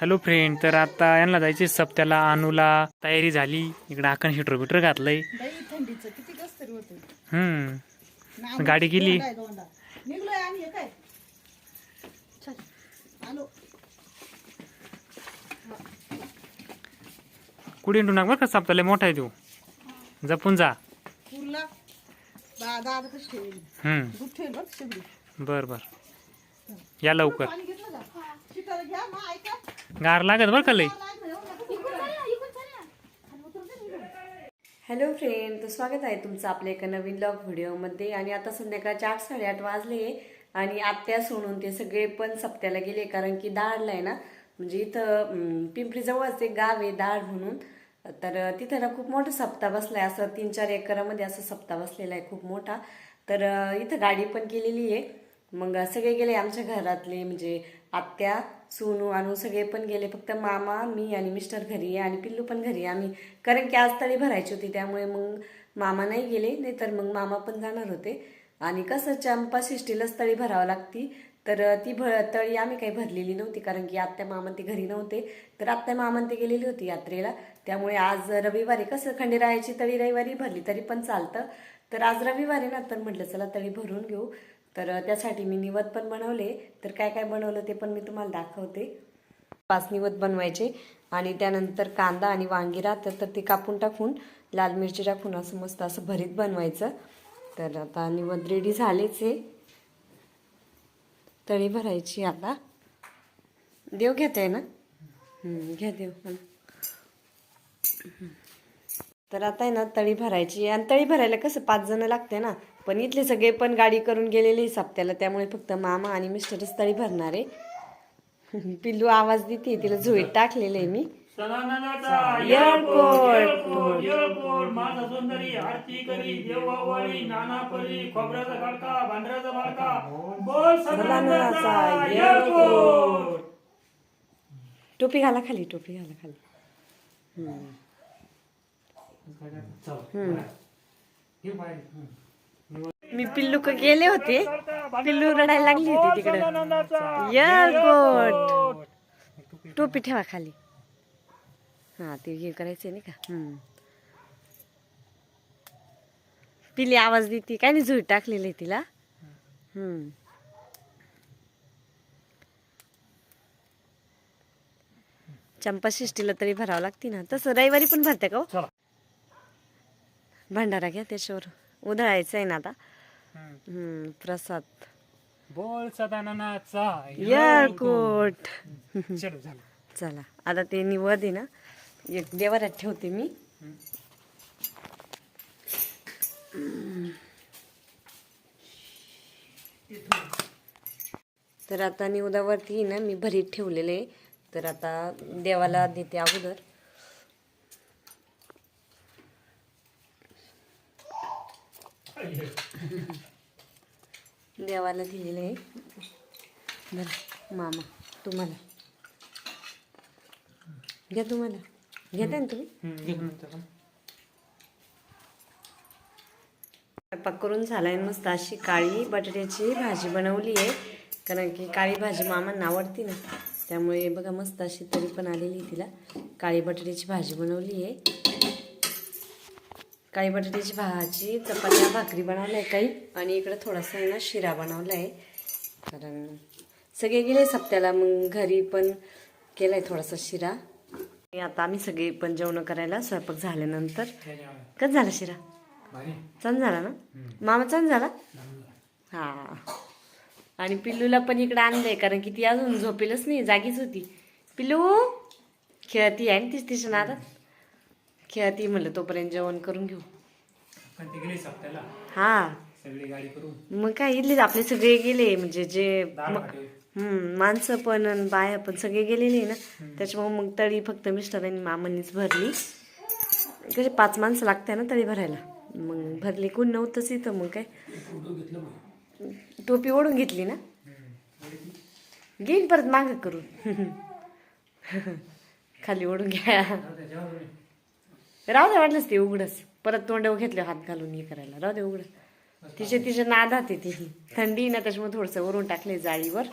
Hello friend तर आता यांना जायचे सप्त्याला अनुला. तयारी झाली. इकडे आकण हिटर बिटर घातलंय. हम्म. गाडी गेली. कुठे इंटू बरं का सप्त्याला? मोठा आहे तू. जपून जा. हम्म. बर बर. या लवकर. गार लागत बरं का लई? हॅलो फ्रेंड तर स्वागत आहे तुमचं आपल्या एका नवीन ब्लॉग व्हिडिओमध्ये आणि आता संध्याकाळचे आठ साडेआठ वाजले आणि आत्या सोडून ते सगळे पण सप्त्याला गेले कारण की दाडला आहे ना. म्हणजे इथं पिंपरीजवळच एक गाव आहे दाड म्हणून. तर तिथं ना खूप मोठा सप्ताह आहे असं तीन चार एकरामध्ये असं सप्ताह बसलेला आहे खूप मोठा. तर इथं गाडी पण केलेली आहे. मग सगळे गेले आमच्या घरातले म्हणजे आत्या सोनू आणू सगळे पण गेले. फक्त मामा मी आणि मिस्टर घरी आहे आणि पिल्लू पण घरी आहे. आम्ही कारण की आज तळी भरायची होती त्यामुळे मग मामा नाही गेले. नाही तर मग मामा पण जाणार होते. आणि कसं चंपा शिष्टीलाच तळी भरावं लागती. तर ती भ तळी आम्ही काही भरलेली नव्हती कारण की आत्या मामा ते घरी नव्हते. तर आत्या मामा ते गेलेली होती यात्रेला. त्यामुळे आज रविवारी कसं खंडेरायाची तळी रविवारी भरली तरी पण चालतं. तर आज रविवारी ना तर म्हटलं चला तळी भरून घेऊ. तर त्यासाठी मी निवत पण बनवले. तर काय काय बनवलं ते पण मी तुम्हाला दाखवते. पाच निवत बनवायचे आणि त्यानंतर कांदा आणि वांगी तर तर ते कापून टाकून लाल मिरची टाकून असं मस्त असं भरीत बनवायचं. तर आता निवद रेडी झालेच आहे. तळी भरायची आता. देव घेते ना? घ्या देव पण. तर आता आहे ना तळी भरायची. आणि तळी भरायला कसं पाच जण लागते ना. पण इथले सगळे पण गाडी करून गेलेले सप्त्याला त्यामुळे फक्त मामा आणि मिस्टरच तळी भरणार आहे. पिल्लू आवाज देते तिला झोईत टाकलेलं आहे मी. टोपी घाला खाली टोपी घाला खाली. मी पिल्लू क गेले होते. पिल्लू रडायला लागली होती तिकडे. येळकोट टोपी ठेवा खाली. हा ते हे करायचंय नाही का? हम्म. पिली आवाज देते. काय नाही झुई टाकलेली तिला. हम्म. चंपा शिष्टीला तरी भरावं लागते ना. तसं रविवारी पण भरते का हो? भंडारा घ्या त्याच्यावर उधळायचं आहे ना आता. हम्म. प्रसाद. बोल सदाननाचा येळकोट चलो झालं चला आता ते निवद आहे ना. एक देवाऱ्यात ठेवते मी. तर आता निवदावरती ना मी भरीत ठेवलेले. तर आता देवाला देते अगोदर. देवाला दिलेले आहे. बरं मामा तुम्हाला. घ्या तुम्हाला. घेता ना तुम्ही? स्वयंपाक करून झालाय मस्त अशी काळी बटाट्याची भाजी बनवली आहे. कारण की काळी भाजी मामांना आवडती ना. त्यामुळे बघा मस्त अशी तरी पण आलेली तिला. काळी बटाट्याची भाजी बनवली आहे. काळी बटाट्याची भाजी चपात्या भाकरी बनवल्या आहे काही. आणि इकडं थोडासा आहे ना शिरा बनवला आहे कारण सगळे गेले सप्त्याला मग घरी पण केलाय थोडासा शिरा. आणि आता आम्ही सगळे पण जेवण करायला स्वयंपाक झाल्यानंतर. कसं झाला शिरा? छान झाला ना? मामा छान झाला. हा. आणि पिल्लूला पण इकडे आणलंय कारण की ती अजून झोपेलच नाही जागीच होती. पिल्लू खेळती आहे ना तीच तिच्या नादात? खेळती म्हणलं तोपर्यंत जेवण करून घेऊ. पण ते हा. सगळी गाडी करून. मग काय इथले आपले सगळे गेले म्हणजे जे दार. हम्म माणसं पण आणि बाया पण सगळे गेलेले ना. त्याच्यामुळे मग तळी फक्त मिस्टरांनी मामांनीच भरली. कसे पाच माणसं लागते ना तळी भरायला. मग भरली कोण नव्हतंच इथं मग काय? टोपी ओढून घेतली ना? घेईन परत माग करून. खाली ओढून घ्या. राहू दे वाटलंच ते उघडच. परत तोंड घेतले हात घालून हे करायला. राहू दे उघड. तिचे तिच्या नादात आहे ती. थंडी ना त्याच्यामुळे थोडंसं वरून टाकले जाळीवर.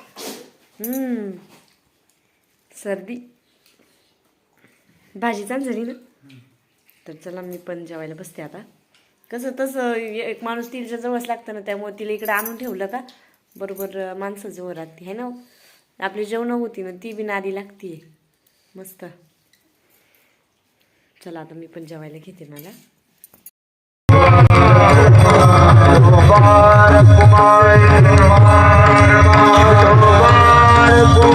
हम्म. सर्दी. भाजी चाल झाली ना? तर चला मी पण जेवायला बसते आता. कसं तसं एक माणूस तिच्या जवळच लागतं ना त्यामुळे तिला इकडे आणून ठेवलं का? बरोबर माणसं जवळ राहते है ना हो? आपली जेवणं होती ना ती बी नादी लागते मस्त. चला आता मी पण जेवायला घेते मला कुमार कुमार कुमार